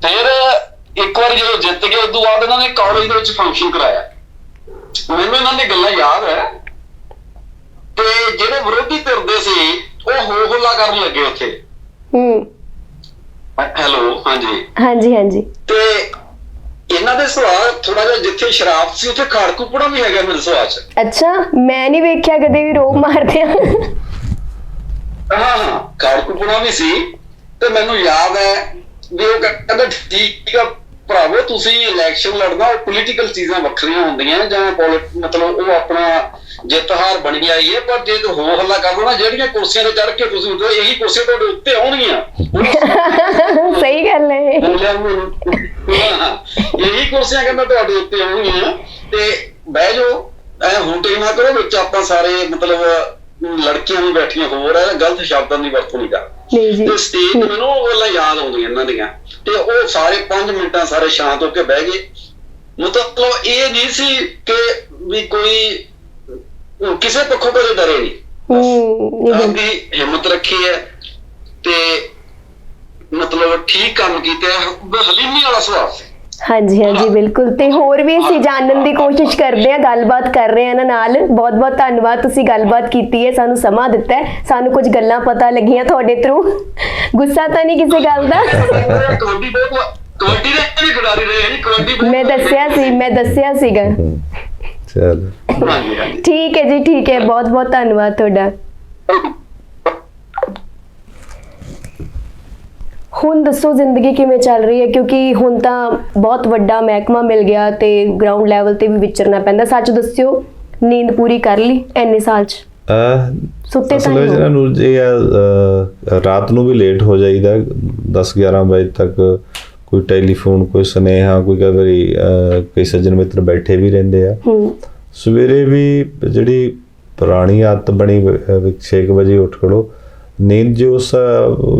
S3: ਤੇ ਫਿਰ ਇੱਕ ਵਾਰ ਜਦੋਂ ਜਿੱਤ ਗਏ ਉਦੋਂ ਬਾਅਦ ਇਹਨਾਂ ਨੇ ਕਾਲਜ ਦੇ ਵਿੱਚ ਫੰਕਸ਼ਨ ਕਰਾਇਆ। ਮੈਨੂੰ ਇਹਨਾਂ ਦੀ ਗੱਲਾਂ ਯਾਦ ਹੈ। ਤੇ ਜਿਹੜੇ ਵਿਰੋਧੀ ਧਿਰਦੇ ਸੀ ਉਹ ਹੋ ਹੱਲਾ ਕਰਨ ਲੱਗੇ ਉੱਥੇ।
S1: ਹੂੰ।
S3: ਹੈਲੋ ਹਾਂਜੀ।
S1: ਹਾਂਜੀ ਹਾਂਜੀ।
S3: ਤੇ ਇਹਨਾਂ ਦੇ ਸੁਭਾਅ ਥੋੜਾ ਜਿਹਾ ਜਿੱਥੇ ਸ਼ਰਾਬ ਸੀ ਉੱਥੇ ਖਾੜਕੂਪੜਾ ਵੀ ਹੈਗਾ ਮੇਰੇ ਸੁਭਾਅ 'ਚ।
S1: ਅੱਛਾ ਮੈਂ ਨਹੀਂ ਵੇਖਿਆ ਕਦੇ ਵੀ ਰੋਬ ਮਾਰਦੇ ਆ
S3: ਹਾਂ ਹਾਂ ਖਾੜਕੂਪੜਾ ਵੀ ਸੀ। ਤੇ ਮੈਨੂੰ ਯਾਦ ਹੈ ਵੀ ਉਹ ਕਹਿੰਦਾ ਠੀਕ ਆ ਭਰਾਵੋ ਤੁਸੀਂ ਇਲੈਕਸ਼ਨ ਲੜਨਾ ਉਹ ਪੋਲੀਟੀਕਲ ਚੀਜ਼ਾਂ ਵੱਖਰੀਆਂ ਹੁੰਦੀਆਂ ਜਾਂ ਮਤਲਬ ਉਹ ਆਪਣਾ ਜਿੱਤ ਹਾਰ ਬਣ ਗਿਆ ਹੀ ਪਰ ਜੇ ਹੋ ਹੱਲਾ ਕਰ ਲਓ ਨਾ ਜਿਹੜੀਆਂ ਕੁਰਸੀਆਂ ਤੇ ਚੜ ਕੇ ਤੁਸੀਂ ਉੱਤੇ ਇਹੀ ਕੁਰਸੀਆਂ ਤੁਹਾਡੇ ਉੱਤੇ ਆਉਣਗੀਆਂ। [LAUGHS]
S1: ਸਹੀ ਗੱਲ ਹੈ।
S3: ਇਹੀ ਕੁਰਸੀਆਂ ਕਹਿੰਦਾ ਤੁਹਾਡੇ ਉੱਤੇ ਆਉਣਗੀਆਂ। ਤੇ ਬਹਿ ਜਾਓ ਐ ਹੁੰਟੇ ਨਾ ਕਰੋ ਵਿੱਚ ਆਪਾਂ ਸਾਰੇ ਮਤਲਬ ਲੜਕੀਆਂ ਵੀ ਬੈਠੀਆਂ ਹੋਰ ਹੈ ਗਲਤ ਸ਼ਬਦਾਂ ਦੀ ਵਰਤੋਂ ਨਹੀਂ ਕਰ।
S1: ਨਹੀਂ ਜੀ।
S3: ਤੇ ਸਟੇਜ ਮੈਨੂੰ ਉਹ ਗੱਲਾਂ ਯਾਦ ਆਉਂਦੀਆਂ ਇਹਨਾਂ ਦੀਆਂ। ਤੇ ਉਹ ਸਾਰੇ 5 ਮਿੰਟਾਂ ਸਾਰੇ ਸ਼ਾਂਤ ਹੋ ਕੇ ਬਹਿ ਗਏ। ਮਤਲਬ ਇਹ ਨਹੀਂ ਸੀ ਕਿ ਵੀ ਕੋਈ ਕਿਸੇ ਪੱਖੋਂ ਕਦੇ ਡਰੇ ਨਹੀਂ।
S1: ਹੂੰ
S3: ਆਪਦੀ ਹਿੰਮਤ ਰੱਖੀ ਹੈ ਤੇ ਮਤਲਬ ਠੀਕ ਕੰਮ ਕੀਤਾ ਹੈ। ਹਲੀਮੀ ਵਾਲਾ ਸੁਭਾਅ ਸੀ।
S1: ਹਾਂਜੀ ਹਾਂਜੀ ਬਿਲਕੁਲ। ਤੇ ਹੋਰ ਵੀ ਅਸੀਂ ਜਾਣਨ ਦੀ ਕੋਸ਼ਿਸ਼ ਕਰਦੇ ਹਾਂ ਗੱਲਬਾਤ ਕਰ ਰਹੇ ਹਾਂ ਇਹਨਾਂ ਨਾਲ। ਬਹੁਤ ਬਹੁਤ ਧੰਨਵਾਦ ਤੁਸੀਂ ਗੱਲਬਾਤ ਕੀਤੀ ਹੈ ਸਾਨੂੰ ਸਮਾਂ ਦਿੱਤਾ ਹੈ। ਸਾਨੂੰ ਕੁਝ ਗੱਲਾਂ ਪਤਾ ਲੱਗੀਆਂ ਤੁਹਾਡੇ ਥਰੂ ਗੁੱਸਾ ਤਾਂ ਨਹੀਂ ਕਿਸੇ ਗੱਲ ਦਾ?
S3: ਕਬੱਡੀ ਬਹੁਤ ਕਬੱਡੀ ਦੇ ਵੀ ਖਿਡਾਰੀ ਰਹੇ ਹੈ ਜੀ ਕਬੱਡੀ ਬਹੁਤ
S1: ਮੈਂ ਦੱਸਿਆ ਸੀ ਮੈਂ ਦੱਸਿਆ ਸੀਗਾ।
S2: ਚਲ।
S1: ਠੀਕ ਹੈ ਜੀ ਠੀਕ ਹੈ। ਬਹੁਤ ਬਹੁਤ ਧੰਨਵਾਦ ਤੁਹਾਡਾ। ਹੁਣ ਦੱਸੋ ਜ਼ਿੰਦਗੀ ਕਿਵੇਂ ਚੱਲ ਰਹੀ ਹੈ? ਕਿਉਂਕਿ ਹੁਣ ਤਾਂ ਬਹੁਤ ਵੱਡਾ ਮਹਿਕਮਾ ਮਿਲ ਗਿਆ ਤੇ ਗਰਾਊਂਡ ਲੈਵਲ ਤੇ ਵੀ ਵਿਚਰਨਾ ਪੈਂਦਾ। ਸੱਚ ਦੱਸਿਓ ਨੀਂਦ ਪੂਰੀ ਕਰ ਲਈ ਐਨੇ ਸਾਲ ਚ? ਸੁੱਤੇ ਤਾਂ ਨਹੀਂ ਹੋ?
S2: ਨਾ ਜੇ ਰਾਤ ਨੂੰ ਵੀ ਲੇਟ ਹੋ ਜਾਈਦਾ। 10 11 ਵਜੇ ਤੱਕ ਕੋਈ ਟੈਲੀਫੋਨ ਕੋਈ ਸੁਨੇਹਾ ਕੋਈ ਕਈ ਵਾਰੀ ਅਹ, ਕਈ ਸੱਜਣ ਮਿੱਤਰ ਬੈਠੇ ਵੀ ਰਹਿੰਦੇ ਆ।
S1: ਹੂੰ।
S2: ਸਵੇਰੇ ਵੀ ਜਿਹੜੀ ਪੁਰਾਣੀ ਆਦਤ ਬਣੀ 6 ਵਜੇ ਉੱਠ ਖੜੋ। ਨੀਂਦ ਜੋ ਉਸ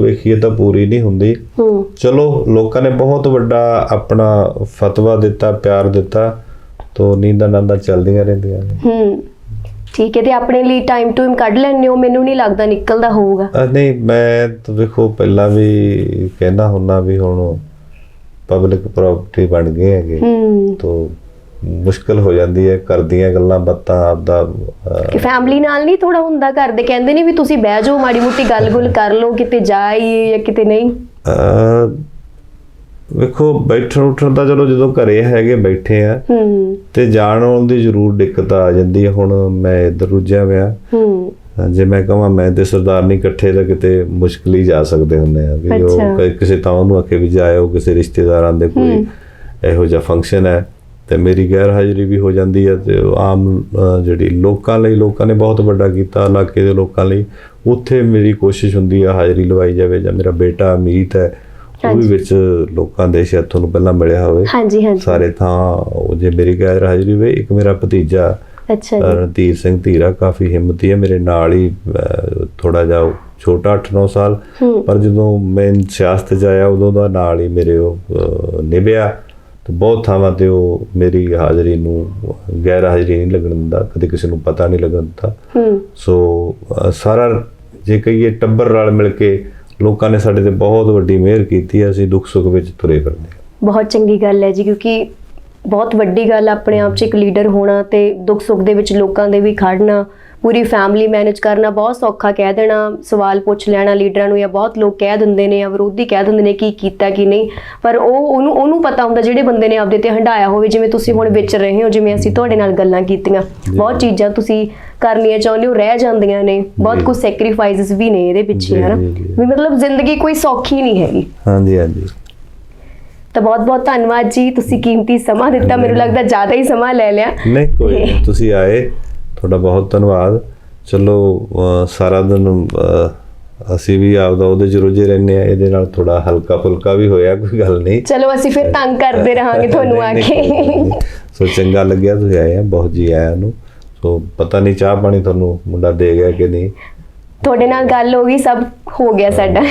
S2: ਵੇਖੀਏ ਤਾਂ ਪੂਰੀ ਨਹੀਂ ਹੁੰਦੀ।
S1: ਹੂੰ।
S2: ਚਲੋ ਲੋਕਾਂ ਨੇ ਬਹੁਤ ਵੱਡਾ ਆਪਣਾ ਫਤਵਾ ਦਿੱਤਾ ਪਿਆਰ ਦਿੱਤਾ ਤੋ ਨੀਂਦਾਂ ਨਾਂਦਾਂ ਚੱਲਦੀਆਂ ਰਹਿੰਦੀਆਂ ਨੇ।
S1: ਹੂੰ। ਠੀਕ ਹੈ ਤੇ ਆਪਣੇ ਲਈ ਟਾਈਮ ਟੂ ਕੱਢ ਲੈਣੇ ਹੋ ਮੈਨੂੰ ਨਹੀਂ ਲੱਗਦਾ ਨਿਕਲਦਾ ਹੋਊਗਾ।
S2: ਨਹੀਂ ਮੈਂ ਤਾਂ ਵੇਖੋ ਪਹਿਲਾਂ ਵੀ ਕਹਿੰਦਾ ਹੁੰਨਾ ਵੀ ਹੁਣ ਪਬਲਿਕ ਪ੍ਰਾਪਰਟੀ ਬਣ ਗਏ ਹੈਗੇ।
S1: ਹੂੰ।
S2: ਤੋ ਮੁਸ਼ਕਲ ਹੋ ਜਾਂਦੀ ਹੈ ਕਰਦੀਆਂ ਗੱਲਾਂ ਬਾਤਾਂ ਆਪਦਾ
S1: ਕਿ ਫੈਮਿਲੀ ਨਾਲ ਨਹੀਂ ਥੋੜਾ ਹੁੰਦਾ ਕਰਦੇ ਕਹਿੰਦੇ ਨਹੀਂ ਵੀ ਤੁਸੀਂ ਬਹਿ ਜਾਓ ਮਾੜੀ ਮੋਟੀ ਗੱਲ-ਗੁਲ ਕਰ ਲਓ ਕਿਤੇ ਜਾਈਏ ਜਾਂ ਕਿਤੇ ਨਹੀਂ।
S2: ਵੇਖੋ ਬੈਠਣ ਉੱਠਣ ਤਾਂ ਚਲੋ ਜਦੋਂ ਘਰੇ ਹੈਗੇ ਬੈਠੇ ਆ। ਤੇ ਜਾਣ ਆਉਣ ਦੀ ਜ਼ਰੂਰ ਦਿੱਕਤ ਆ ਜਾਂਦੀ ਹੈ। ਹੁਣ ਮੈਂ ਇੱਧਰ ਰੁੱਝਿਆ ਹੋਇਆ। ਜੇ ਮੈਂ ਕਹਾਂ ਮੈਂ ਤੇ ਸਰਦਾਰ ਨਹੀਂ ਇਕੱਠੇ ਤਾਂ ਕਿਤੇ ਮੁਸ਼ਕਲ ਹੀ ਜਾ ਸਕਦੇ ਹੁੰਦੇ ਆ ਵੀ। ਉਹ ਕਿਸੇ ਤਾਂ ਉਹਨੂੰ ਆਖੇ ਵੀ ਜਾਇਓ ਕਿਸੇ ਰਿਸ਼ਤੇਦਾਰਾਂ ਦੇ ਕੋਈ ਇਹੋ ਜਿਹਾ ਫੰਕਸ਼ਨ ਹੈ। ਤੇ ਮੇਰੀ ਗੈਰ ਹਾਜ਼ਰੀ ਵੀ ਹੋ ਜਾਂਦੀ ਹੈ ਤੇ ਆਮ ਜਿਹੜੀ ਲੋਕਾਂ ਲਈ ਲੋਕਾਂ ਨੇ ਬਹੁਤ ਵੱਡਾ ਕੀਤਾ ਇਲਾਕੇ ਦੇ ਲੋਕਾਂ ਲਈ ਉੱਥੇ ਮੇਰੀ ਕੋਸ਼ਿਸ਼ ਹੁੰਦੀ ਹੈ ਹਾਜ਼ਰੀ ਲਵਾਈ ਜਾਵੇ ਜਾਂ ਮੇਰਾ ਬੇਟਾ ਅਮੀਤ ਹੈ ਉਹ ਵੀ। ਵਿੱਚ ਲੋਕਾਂ ਦੇ ਸ਼ਾਇਦ ਤੁਹਾਨੂੰ ਪਹਿਲਾਂ ਮਿਲਿਆ ਹੋਵੇ।
S1: ਹਾਂਜੀ ਹਾਂਜੀ।
S2: ਸਾਰੇ ਥਾਂ ਉਹ ਜੇ ਮੇਰੀ ਗੈਰ ਹਾਜ਼ਰੀ ਹੋਵੇ ਇੱਕ ਮੇਰਾ ਭਤੀਜਾ
S1: ਅੱਛਾ ਜੀ।
S2: ਰਣਧੀਰ ਸਿੰਘ ਧੀਰਾ ਕਾਫੀ ਹਿੰਮਤੀ ਹੈ ਮੇਰੇ ਨਾਲ ਹੀ ਥੋੜਾ ਜਿਹਾ ਛੋਟਾ 8-9 ਸਾਲ ਪਰ ਜਦੋਂ ਮੈਂ ਸਿਆਸਤ 'ਚ ਆਇਆ ਉਦੋਂ ਦਾ ਨਾਲ ਹੀ ਮੇਰੇ ਉਹ ਨਿਭਿਆ। ਤੇ ਬਹੁਤ ਥਾਵਾਂ ਤੇ ਉਹ ਮੇਰੀ ਹਾਜ਼ਰੀ ਨੂੰ ਗੈਰ ਹਾਜ਼ਰੀ ਨਹੀਂ ਲੱਗਣ ਦਿੰਦਾ ਕਦੇ ਕਿਸੇ ਨੂੰ ਪਤਾ ਨਹੀਂ ਲੱਗਣ ਦਿੰਦਾ।
S1: ਹੂੰ।
S2: ਸੋ ਸਾਰਾ ਜੇ ਕਹੀਏ ਟੱਬਰ ਰਲ ਮਿਲ ਕੇ ਲੋਕਾਂ ਨੇ ਸਾਡੇ ਤੇ ਬਹੁਤ ਵੱਡੀ ਮਿਹਰ ਕੀਤੀ ਹੈ ਅਸੀਂ ਦੁੱਖ ਸੁੱਖ ਵਿੱਚ ਤੁਰੇ ਫਿਰਦੇ ਹਾਂ।
S1: ਬਹੁਤ ਚੰਗੀ ਗੱਲ ਹੈ ਜੀ ਕਿਉਂਕਿ ਬਹੁਤ ਵੱਡੀ ਗੱਲ ਆਪਣੇ ਆਪ 'ਚ ਇੱਕ ਲੀਡਰ ਹੋਣਾ ਤੇ ਦੁੱਖ ਸੁੱਖ ਦੇ ਵਿੱਚ ਲੋਕਾਂ ਦੇ ਵੀ ਖੜਨਾ ਪੂਰੀ ਫੈਮਿਲੀ ਮੈਨੇਜ ਕਰਨਾ ਬਹੁਤ ਸੌਖਾ ਕਹਿ ਦੇਣਾ ਸਵਾਲ ਪੁੱਛ ਲੈਣਾ ਲੀਡਰਾਂ ਨੂੰ ਜਾਂ ਬਹੁਤ ਲੋਕ ਕਹਿ ਦਿੰਦੇ ਨੇ ਜਾਂ ਵਿਰੋਧੀ ਕਹਿ ਦਿੰਦੇ ਨੇ ਕੀ ਕੀਤਾ ਕੀ ਨਹੀਂ। ਪਰ ਉਹ ਉਹਨੂੰ ਉਹਨੂੰ ਪਤਾ ਹੁੰਦਾ ਜਿਹੜੇ ਬੰਦੇ ਨੇ ਆਪਦੇ ਤੇ ਹੰਡਾਇਆ ਹੋਵੇ ਜਿਵੇਂ ਤੁਸੀਂ ਹੁਣ ਵਿਚ ਰਹੇ ਹੋ ਜਿਵੇਂ ਅਸੀਂ ਤੁਹਾਡੇ ਨਾਲ ਗੱਲਾਂ ਕੀਤੀਆਂ। ਬਹੁਤ ਚੀਜ਼ਾਂ ਤੁਸੀਂ ਕਰਨੀਆਂ ਚਾਹੁੰਦੇ ਹੋ ਰਹਿ ਜਾਂਦੀਆਂ ਨੇ। ਬਹੁਤ। ਕੁਝ ਸੈਕਰੀਫਾਈਸਸ ਵੀ ਨੇ ਇਹਦੇ ਪਿੱਛੇ ਹਨਾ। ਵੀ ਮਤਲਬ ਜ਼ਿੰਦਗੀ ਕੋਈ ਸੌਖੀ ਨਹੀਂ ਹੈਗੀ।
S2: ਹਾਂਜੀ ਹਾਂਜੀ।
S1: ਤਾਂ ਬਹੁਤ ਬਹੁਤ ਧੰਨਵਾਦ ਜੀ ਤੁਸੀਂ ਕੀਮਤੀ ਸਮਾਂ ਦਿੱਤਾ। ਮੈਨੂੰ ਲੱਗਦਾ ਜ਼ਿਆਦਾ ਹੀ ਸਮਾਂ ਲੈ ਲਿਆ।
S2: ਨਹੀਂ ਕੋਈ [LAUGHS] ਤੁਸੀਂ ਆਏ। ਤੁਹਾਡਾ ਬਹੁਤ ਧੰਨਵਾਦ। ਚਲੋ ਸਾਰਾ ਦਿਨ ਅਸੀਂ ਵੀ ਆਪਦਾ ਉਹਦੇ ਚ ਰੁੱਝੇ ਰਹਿੰਦੇ ਆ ਇਹਦੇ ਨਾਲ ਥੋੜਾ ਹਲਕਾ ਫੁਲਕਾ ਵੀ ਹੋਇਆ ਕੋਈ ਗੱਲ ਨਹੀਂ।
S1: ਚਲੋ ਅਸੀਂ ਫਿਰ ਤੰਗ ਕਰਦੇ ਰਹਾਂਗੇ ਤੁਹਾਨੂੰ ਆ ਕੇ।
S2: ਸੋ ਚੰਗਾ ਲੱਗਿਆ ਤੁਸੀਂ ਆਏ ਆ ਬਹੁਤ ਜੀ ਆਇਆਂ ਨੂੰ। ਸੋ ਪਤਾ ਨਹੀਂ ਚਾਹ ਪਾਣੀ ਤੁਹਾਨੂੰ ਮੁੰਡਾ ਦੇ ਗਿਆ ਕਿ ਨਹੀਂ।
S1: ਤੁਹਾਡੇ ਨਾਲ ਗੱਲ ਹੋ ਗਈ ਸਭ ਹੋ ਗਿਆ ਸਾਡਾ।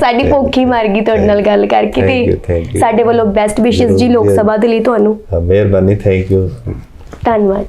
S1: ਸਾਡੀ ਭੁੱਖ ਮਰ ਗਈ ਤੁਹਾਡੇ ਨਾਲ ਗੱਲ ਕਰਕੇ ਤੇ. ਸਾਡੇ ਵੱਲੋਂ ਬੈਸਟ ਵਿਸ਼ੇਸ ਜੀ ਲੋਕ ਸਭਾ ਦੇ ਲਈ ਤੁਹਾਨੂੰ।
S2: ਮਿਹਰਬਾਨੀ ਥੈਂਕ ਯੂ
S1: ਧੰਨਵਾਦ।